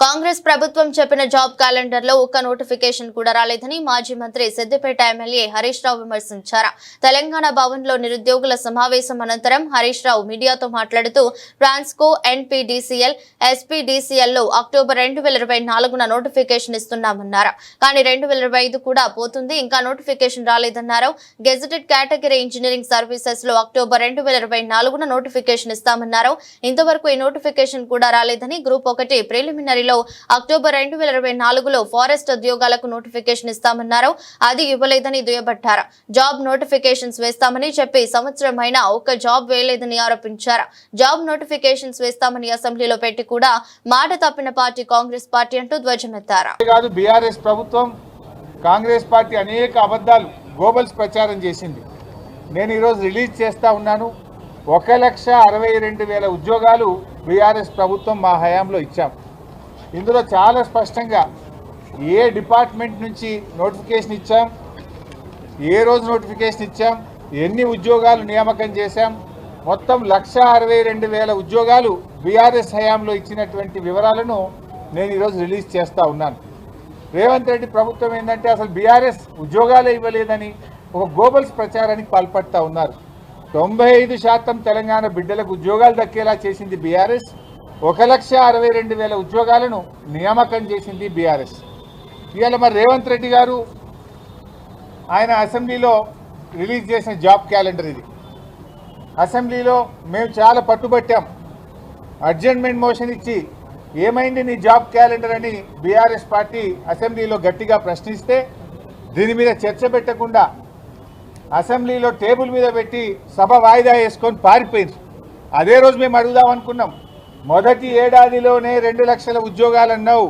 కాంగ్రెస్ ప్రభుత్వం చెప్పిన జాబ్ క్యాలెండర్లో ఒక్క నోటిఫికేషన్ కూడా రాలేదని మాజీ మంత్రి సిద్దిపేట ఎమ్మెల్యే హరీష్ రావు విమర్శించారు. తెలంగాణ భవన్లో నిరుద్యోగుల సమావేశం అనంతరం హరీష్ రావు మీడియాతో మాట్లాడుతూ ట్రాన్స్కో ఎన్పీడీసీఎల్ ఎస్పీడీసీఎల్లో అక్టోబర్ రెండు వేల ఇరవై నాలుగున నోటిఫికేషన్ ఇస్తున్నామన్నారు. కానీ రెండు వేల ఇరవై ఐదు కూడా పోతుంది ఇంకా నోటిఫికేషన్ రాలేదన్నారు. గెజెటెడ్ కేటగిరీ ఇంజనీరింగ్ సర్వీసెస్లో అక్టోబర్ రెండు వేల ఇరవై నాలుగున నోటిఫికేషన్ ఇస్తామన్నారు. ఇంతవరకు ఈ నోటిఫికేషన్ కూడా రాలేదని గ్రూప్ ఒకటి ప్రిలిమినరీలో అక్టోబర్ రెండు వేల ఇరవై నాలుగులో ఫారెస్ట్ ఉద్యోగాలకు నోటిఫికేషన్ ఇస్తామన్నారు. అది ఇవ్వలేదని దుయ్యబట్టారు. జాబ్ నోటిఫికేషన్స్ వేస్తామని చెప్పి సంవత్సరం అయినా ఒక్క జాబ్ వేయలేదని ఆరోపించారు. జాబ్ నోటిఫికేషన్స్ వేస్తామని అసెంబ్లీలో పెట్టి కూడా మాట తప్పిన పార్టీ కాంగ్రెస్ పార్టీ అంటూ ధ్వజమెత్తారు. బీఆర్ఎస్ ప్రభుత్వం కాంగ్రెస్ పార్టీ అనేక అబద్ధాలు గోబల్స్ ప్రచారం చేసింది. నేను ఈరోజు రిలీజ్ చేస్తా ఉన్నాను. ఒక లక్ష అరవై రెండు వేల ఉద్యోగాలు బీఆర్ఎస్ ప్రభుత్వం మా హయాంలో ఇచ్చాం. ఇందులో చాలా స్పష్టంగా ఏ డిపార్ట్మెంట్ నుంచి నోటిఫికేషన్ ఇచ్చాం ఏ రోజు నోటిఫికేషన్ ఇచ్చాం ఎన్ని ఉద్యోగాలు నియామకం చేశాం మొత్తం లక్ష అరవై రెండు వేల ఉద్యోగాలు బీఆర్ఎస్ హయాంలో ఇచ్చినటువంటి వివరాలను నేను ఈరోజు రిలీజ్ చేస్తూ ఉన్నాను. రేవంత్ రెడ్డి ప్రభుత్వం ఏంటంటే అసలు బీఆర్ఎస్ ఉద్యోగాలే ఇవ్వలేదని ఒక గోబల్స్ ప్రచారానికి పాల్పడతా ఉన్నారు. తొంభై ఐదు శాతం తెలంగాణ బిడ్డలకు ఉద్యోగాలు దక్కేలా చేసింది బీఆర్ఎస్ ఒక లక్ష అరవై రెండు వేల ఉద్యోగాలను నియామకం చేసింది బీఆర్ఎస్. ఇవాళ మరి రేవంత్ రెడ్డి గారు ఆయన అసెంబ్లీలో రిలీజ్ చేసిన జాబ్ క్యాలెండర్ ఇది. అసెంబ్లీలో మేము చాలా పట్టుబట్టాం. అడ్జర్న్మెంట్ మోషన్ ఇచ్చి ఏమైంది నీ జాబ్ క్యాలెండర్ అని బీఆర్ఎస్ పార్టీ అసెంబ్లీలో గట్టిగా ప్రశ్నిస్తే దీని మీద చర్చ పెట్టకుండా అసెంబ్లీలో టేబుల్ మీద పెట్టి సభ వాయిదా వేసుకొని పారిపోయింది. అదే రోజు మేము అడుగుదాం అనుకున్నాం. మొదటి ఏడాదిలోనే రెండు లక్షల ఉద్యోగాలు అన్నావు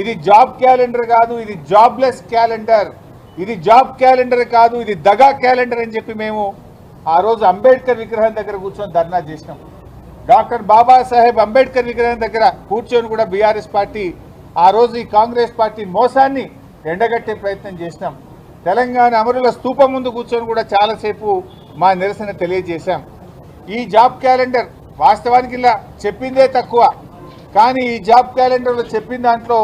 ఇది జాబ్ క్యాలెండర్ కాదు ఇది జాబ్లెస్ క్యాలెండర్. ఇది జాబ్ క్యాలెండర్ కాదు ఇది దగా క్యాలెండర్ అని చెప్పి మేము ఆ రోజు అంబేద్కర్ విగ్రహం దగ్గర కూర్చొని ధర్నా చేసినాం. డాక్టర్ బాబాసాహెబ్ అంబేద్కర్ విగ్రహం దగ్గర కూర్చొని కూడా బీఆర్ఎస్ పార్టీ ఆ రోజు ఈ కాంగ్రెస్ పార్టీ మోసాన్ని ఎండగట్టే ప్రయత్నం చేసినాం. తెలంగాణ అమరుల స్తూపం ముందు కూర్చొని కూడా చాలాసేపు మా నిరసన తెలియజేశాం. ఈ జాబ్ క్యాలెండర్ వాస్తవానికి ఇలా చెప్పిందే తక్కువ. కానీ ఈ జాబ్ క్యాలెండర్లో చెప్పిన దాంట్లో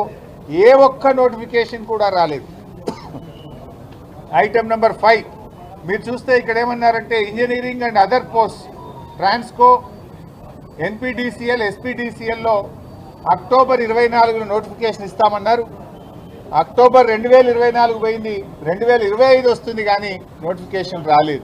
ఏ ఒక్క నోటిఫికేషన్ కూడా రాలేదు. Item number five. మీరు చూస్తే ఇక్కడ ఏమన్నారంటే engineering and other post. Transco NPDCL ఎస్పీడీసీఎల్లో October ఇరవై నాలుగులో నోటిఫికేషన్ ఇస్తామన్నారు. అక్టోబర్ రెండు వేల ఇరవై నాలుగు పోయింది. రెండు వేల ఇరవై ఐదు వస్తుంది కానీ నోటిఫికేషన్ రాలేదు.